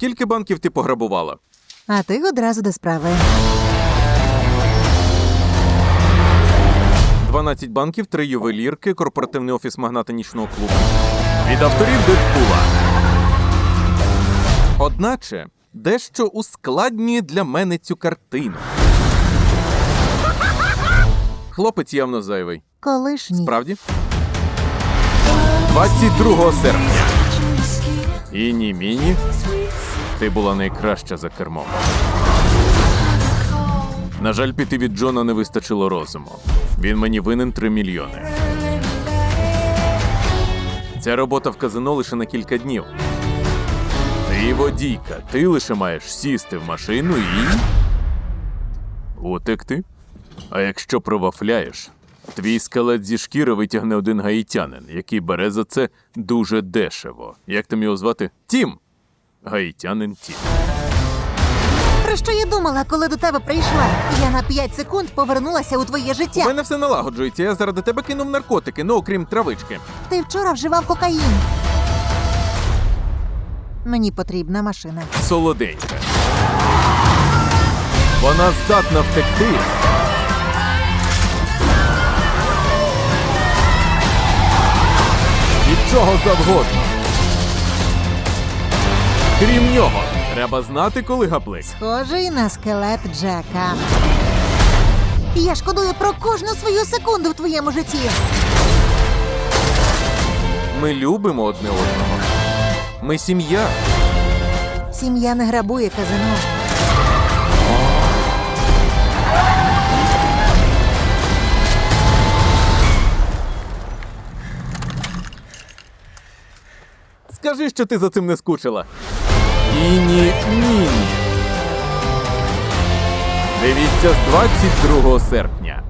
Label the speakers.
Speaker 1: Скільки банків ти пограбувала?
Speaker 2: А ти одразу до справи.
Speaker 1: 12 банків, 3 ювелірки, корпоративний офіс магната нічного клубу. Від авторів Дедпула. Одначе, дещо ускладнює для мене цю картину. Хлопець явно зайвий.
Speaker 2: Колишній.
Speaker 1: Справді? 22 серпня. І ні міні. Ти була найкраща за кермом. На жаль, піти від Джона не вистачило розуму. Він мені винен 3 мільйони. Ця робота в казино лише на кілька днів. Ти водійка, ти лише маєш сісти в машину і. Утекти. А якщо провафляєш, твій скелет зі шкіри витягне один гаїтянин, який бере за це дуже дешево. Як там його звати? Тім. Гаїтянин Тім.
Speaker 2: Про що я думала, коли до тебе прийшла? Я на 5 секунд повернулася у твоє
Speaker 1: У
Speaker 2: життя.
Speaker 1: мене все налагоджується. Я заради тебе кинув наркотики, ну окрім травички.
Speaker 2: Ти вчора вживав кокаїн. Мені потрібна машина.
Speaker 1: Солоденька. Вона здатна втекти. Від чого завгодно. Крім нього, треба знати, коли гаплик.
Speaker 2: Схожий на скелет Джека. Я шкодую про кожну свою секунду в твоєму житті.
Speaker 1: Ми любимо одне одного. Ми сім'я.
Speaker 2: Сім'я не грабує казино.
Speaker 1: Скажи, що ти за цим не скучила. Ні. Дивіться з 22 серпня.